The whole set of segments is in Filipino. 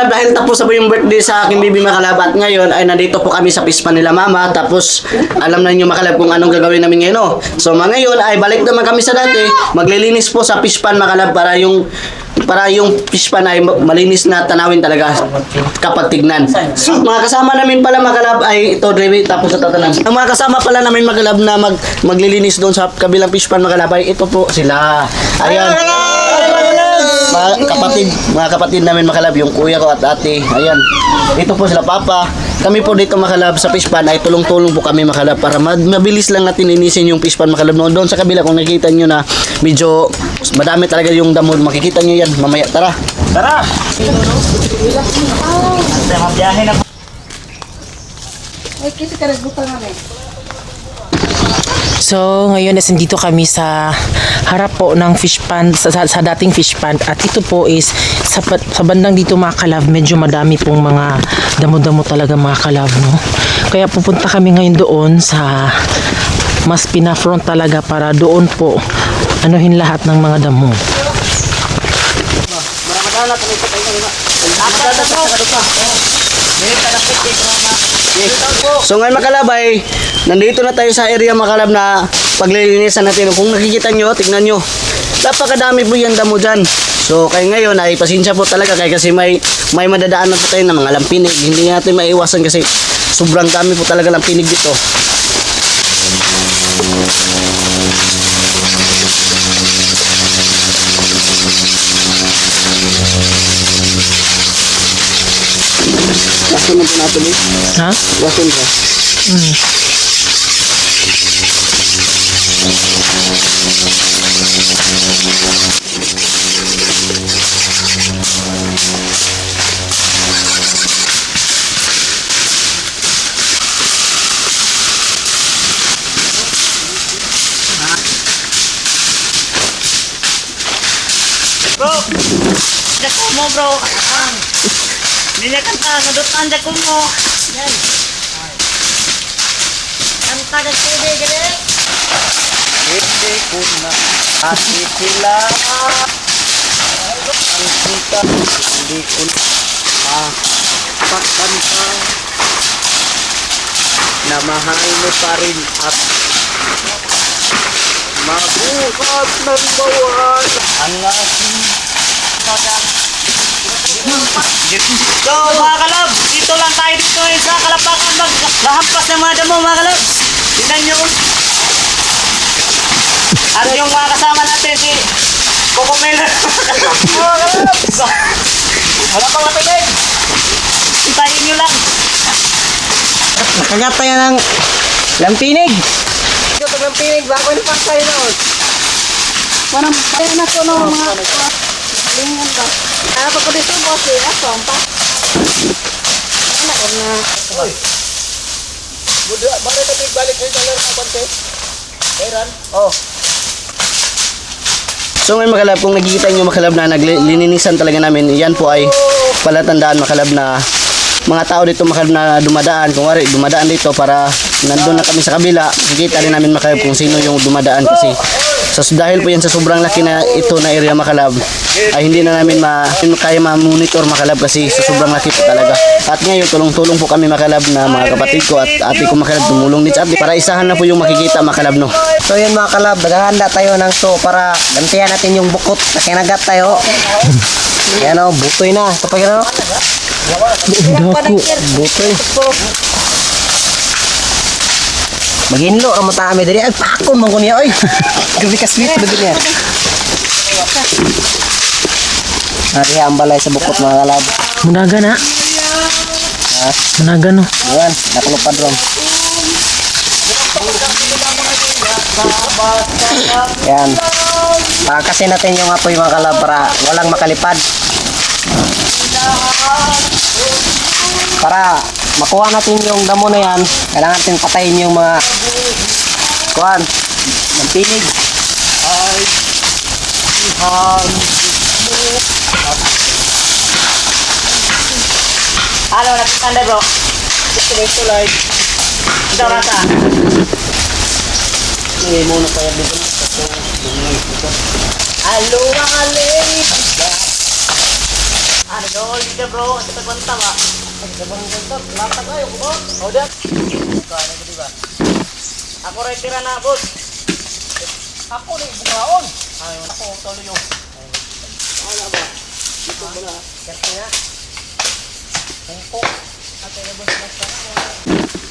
makalab, dahil tapos na po yung birthday sa aking bibi makalab at ngayon ay nandito po kami sa pispan nila mama tapos alam na niyo makalab kung anong gagawin namin ngayon. No? So mga ngayon ay balik naman kami sa dati, maglilinis po sa pispan makalab para yung para yung pispan ay malinis na tanawin talaga kapag tignan. So, mga kasama namin pala makalab ay ito Drewy tapos sa tatanan. Ang mga kasama pala namin makalab na mag, maglilinis doon sa kabilang pispan makalab ay ito po sila. Ayan. Mga kapatid, mga kapatid namin makalab, yung kuya ko at ate. Ayan. Ito po sila papa. Kami po dito makalab sa pispan ay tulong-tulong po kami makalab para ma- mabilis lang natin linisin yung pispan makalab. No, doon sa kabila kung nakikita nyo na medyo madami talaga yung damo, makikita nyo yan mamaya. Tara. Tara! Na Ay, kasi karagutan nga eh. So, ngayon is dito kami sa harap po ng fish pond, sa, sa, dating fish pond. At ito po is, sa, sa bandang dito mga kalab, medyo madami pong mga damo-damo talaga mga kalab, no? Kaya pupunta kami ngayon doon sa mas pinafront talaga para doon po anuhin lahat ng mga damo. So ngayon makalabay, nandito na tayo sa area makalab na paglilinisan natin. Kung nakikita nyo, tignan nyo. Napakadami po yung damo dyan. So kaya ngayon ay pasensya po talaga kaya kasi may may madadaanan po tayo ng mga lampinig. Hindi natin maiwasan kasi sobrang dami po talaga lampinig dito. Na po natin eh. Ha? Wasun ka. Bro! Dako mo bro! Nila kanta, nadutan dako mo! Yan! Kanta ka sige, gire! Hindi ko na kasi sila ang kita hindi ko na mapakanta na mahal mo pa rin at mabuhat ng bawan ang aking So mga kalab, dito lang tayo dito eh, sa Kalapakan maglahampas ng mga damo mga kalab. Tingnan nyo. At yung mga kasama natin si Coco Miller. mga kalab. Wala pang matinig. Hintayin nyo lang. nakagat tayo ng lampinig Ito pag ang pinig, bako ni Pasay noon. Manang kaya na ko no, mga lingan ka. Ah, pag ko dito, boss, eh, aso, ang pa. Ano ko na. bakit natin balik kayo sa laro kapante? Kairan? Oh. So ngayon makalab, kung nakikita nyo makalab na naglilinisan talaga namin, yan po ay palatandaan makalab na mga tao dito makalab na dumadaan. Kung wari, dumadaan dito para nandun na kami sa kabila, makikita rin namin makalab kung sino yung dumadaan kasi sa dahil po yan sa sobrang laki na ito na area makalab ay hindi na namin ma, kaya ma-monitor makalab kasi sa sobrang laki po talaga. At ngayon tulong-tulong po kami makalab na mga kapatid ko at ate ko makalab tumulong sa ate para isahan na po yung makikita makalab no. So yun mga kalab, naghahanda tayo ng so para gantihan natin yung bukot na kinagat tayo. Yan o, butoy na. Ito pa yun o. Dako. Butoy. Maginlo ang mata kami diri. Ay, pakon man ko niya. Oy, gabi ka sweet na niya. Nari ang balay sa bukot mga kalab. Munaga na. Munaga no. Yan, nakulupad ron. Yan. Pakasin natin yung apoy mga kalab para walang makalipad. Para makuha natin yung damo na yan, kailangan natin patayin yung mga kuhan, ng pinig. Halo, nakitanda bro. Ito like. Ito rasa. Hindi mo na kaya dito. Halo, mga nag-all ka bro. Ang tagbanta ba? Lata kayo, bro. O, dat. Kaya na, di ba? Ako rin tira na, boss. Ako rin, bukaon. Ay, ako, tuloy yung. Ano ba? Dito mo na. Kasi nga. Tungkok. Ate na boss, na. Oh,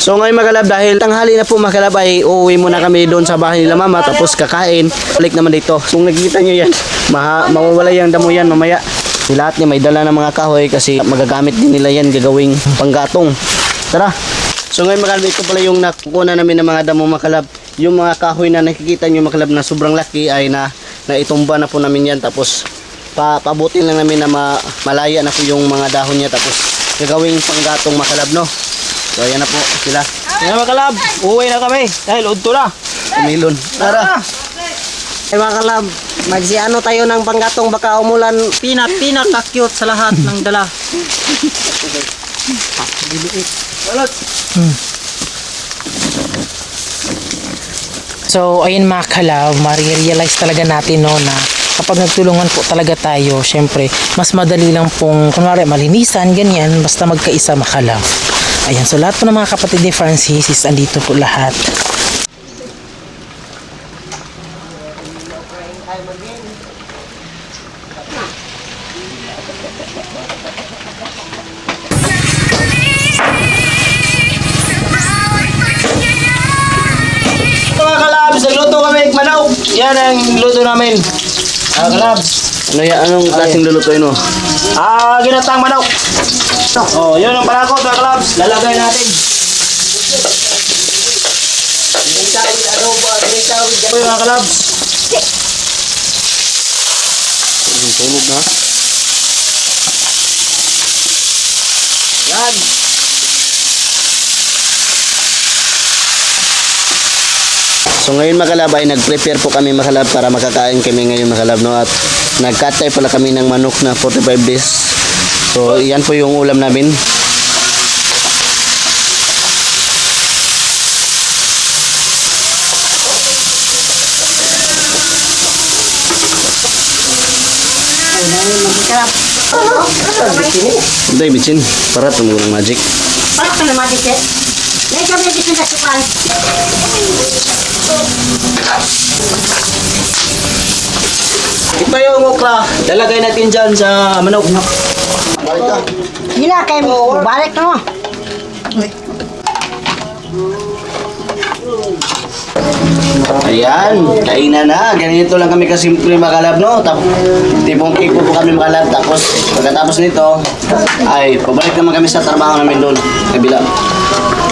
So ngayon mga kalab, dahil tanghali na po mga kalab ay uuwi muna kami doon sa bahay nila mama tapos kakain. Balik naman dito. Kung nakikita nyo yan, mawawala yung damo yan mamaya. Yung Lahat niya may dala ng mga kahoy kasi magagamit din nila yan gagawing panggatong. Tara! So ngayon mga kalab, ito pala yung nakukuha namin ng mga damo mga kalab. Yung mga kahoy na nakikita nyo mga kalab na sobrang laki ay na, na itumba na po namin yan tapos pa, pabutin lang namin na ma, malaya na po yung mga dahon niya tapos gagawing panggatong mga kalab no. So ayan na po sila. Yan mga kalab, uwi na kami. Dahil udto na. Umilon. Tara. Ay mga kalab, magsiano tayo ng panggatong baka umulan. Pinat, pinaka-cute sa lahat ng dala. So, ayun mga kalaw, marirealize talaga natin no na kapag nagtulungan po talaga tayo, syempre, mas madali lang pong, kunwari, malinisan, ganyan, basta magkaisa makalaw. Ayan, so lahat po ng mga kapatid ni Francis is andito po lahat. Yan ang luto namin. Mga kalabs. Ano yan? Anong klaseng lulutuin mo? Ah, ginatang manok. Oh, yun ang palakot mga kalabs. Lalagay natin. Ito yung mga kalabs. Yung tunog na. Yan. So ngayon makalab ay nag-prepare po kami makalab para makakain kami ngayon makalab no at nagkatay pala kami ng manok na 45 days. So yan po yung ulam namin. Hindi, bitchin. Para tumulang magic. Para tumulang magic eh. May kami dito sa sukan. Ito yung okra. Lalagay natin dyan sa manok. Balik ka. Gila kayo, balik na mo. Ayan, kainan na. Ganito lang kami kasimple makalab, no? Tapos, tipong tipo po kami makalab. Tapos, pagkatapos nito, ay, pabalik naman kami sa trabaho namin doon. Kabila.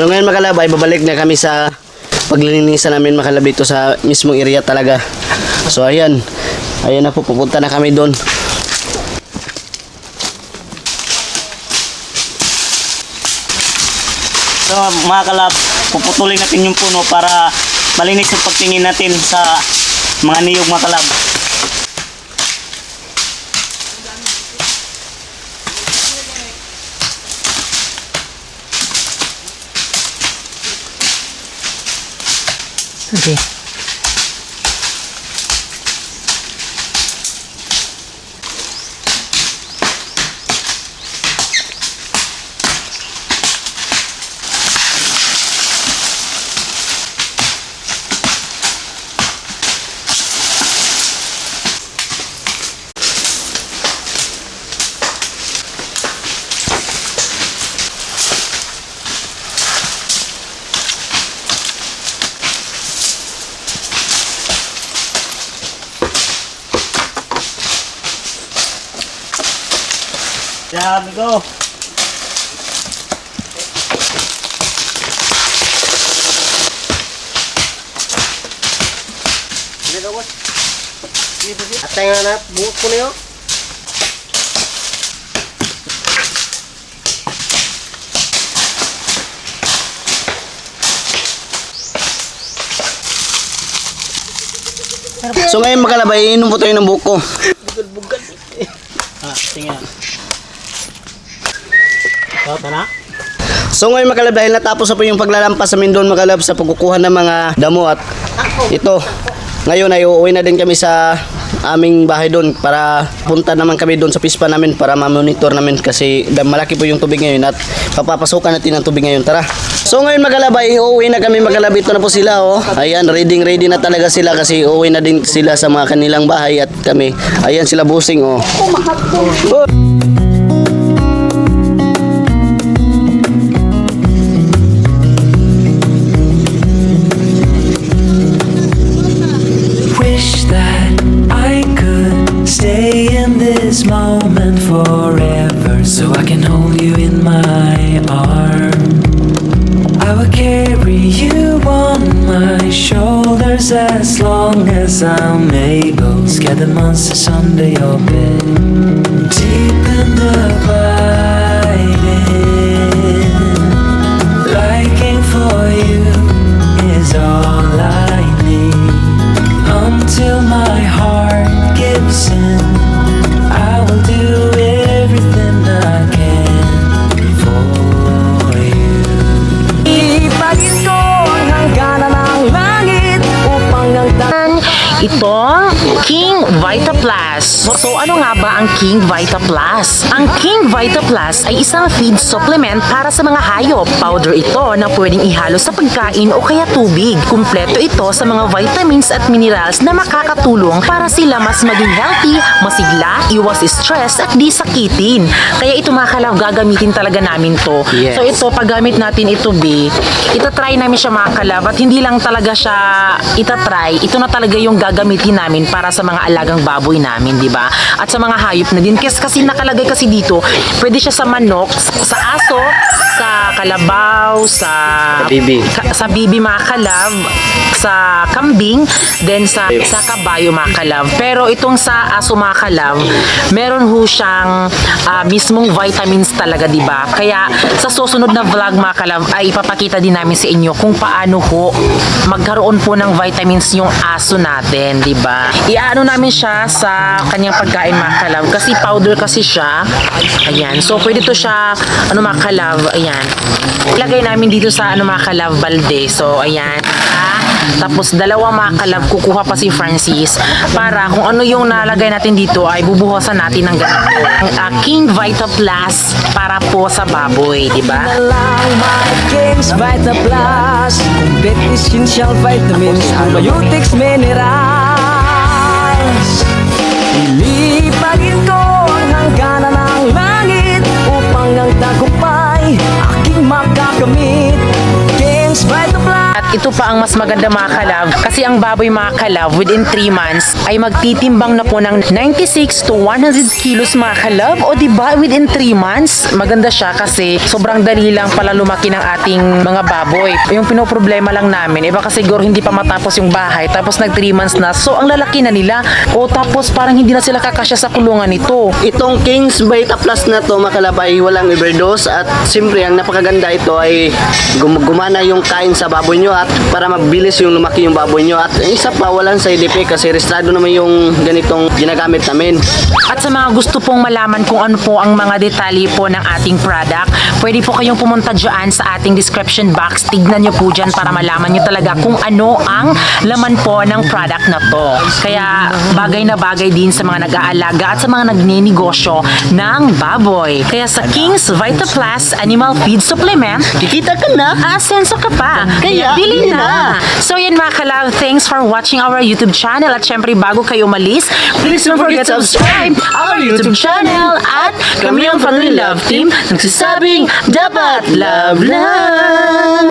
So ngayon makalab ay babalik na kami sa paglilinisan namin makalab dito sa mismong area talaga. So ayan, ayan na po pupunta na kami doon. So mga kalab, puputulin natin yung puno para malinis yung pagtingin natin sa mga niyog mga kalab. 嗯对 Sabi ko. At tayo na, buhok ko na yun. So ngayon makalabay, inom po tayo ng buko. Ah, tingnan. So, ngayon makalab dahil natapos na po yung paglalampas namin doon makalab sa pagkukuha ng mga damo at ito ngayon ay uuwi na din kami sa aming bahay doon para punta naman kami doon sa pispa namin para ma-monitor namin kasi malaki po yung tubig ngayon at papapasukan natin ang tubig ngayon. Tara. So ngayon magalabay uuwi na kami magalab ito na po sila oh. Ayan ready ready na talaga sila kasi uuwi na din sila sa mga kanilang bahay at kami. Ayan sila busing oh. Wish can hold you in my arms. I will carry you on my shoulders as long as I'm able. Scare the monsters under your bed. Deep and abiding. Itong King Vita Plus. So ano nga ba ang King Vita Plus? Ang King Vita Plus ay isang feed supplement para sa mga hayop. Powder ito na pwedeng ihalo sa pagkain o kaya tubig. Kumpleto ito sa mga vitamins at minerals na makakatulong para sila mas maging healthy, masigla, iwas stress at di sakitin. Kaya ito mga kalaw, gagamitin talaga namin to. Yes. So ito, paggamit natin ito, B, itatry namin siya mga at hindi lang talaga siya itatry, ito na talaga yung gagamitin namin namin para sa mga alagang baboy namin, di ba? At sa mga hayop na din. Kasi, kasi nakalagay kasi dito, pwede siya sa manok, sa aso, sa kalabaw, sa bibi. ka- sa bibi mga kalab, sa kambing, then sa sa kabayo mga kalab. Pero itong sa aso mga kalab, meron ho siyang ah, mismong vitamins talaga, di ba? Kaya sa susunod na vlog mga kalab ay ipapakita din namin sa inyo kung paano ho magkaroon po ng vitamins yung aso natin, di ba? Iaano namin siya sa kanyang pagkain mga kalab kasi powder kasi siya. Ayan. So pwede to siya ano mga kalab, ayan. Ilagay namin dito sa ano mga kalab balde. So ayan. Tapos dalawa mga kalab kukuha pa si Francis para kung ano yung nalagay natin dito ay bubuhusan natin ng ganito. Ang uh, King Vita Plus para po sa baboy, di ba? King's Vita Plus Complete essential vitamins Probiotics, minerals Ilipagin ito pa ang mas maganda mga kalab kasi ang baboy mga kalab within 3 months ay magtitimbang na po ng 96 to 100 kilos mga kalab o di ba within 3 months maganda siya kasi sobrang dali lang pala lumaki ng ating mga baboy. Yung pinoproblema lang namin iba kasi siguro hindi pa matapos yung bahay tapos nag 3 months na. So ang lalaki na nila. O tapos parang hindi na sila kakasya sa kulungan nito. Itong King's Vita Plus na to makalabay walang overdose. At siyempre ang napakaganda ito ay gum- gumana yung kain sa baboy nyo at para mabilis yung lumaki yung baboy nyo at isa pa walang side effect kasi restrado naman yung ganitong ginagamit namin. At sa mga gusto pong malaman kung ano po ang mga detalye po ng ating product, pwede po kayong pumunta dyan sa ating description box. Tignan nyo po dyan para malaman nyo talaga kung ano ang laman po ng product na to. Kaya bagay na bagay din sa mga nag-aalaga at sa mga nagninegosyo ng baboy. Kaya sa King's Vita Plus Animal Feed Supplement, Kikita ka na! asenso ka pa. Kaya, bili bili na. na. So yan mga kalab, thanks for watching our YouTube channel. At syempre bago kayo umalis, please don't forget to subscribe our YouTube channel. At kami ang Family Love Team, nagsasabing dapat love lang.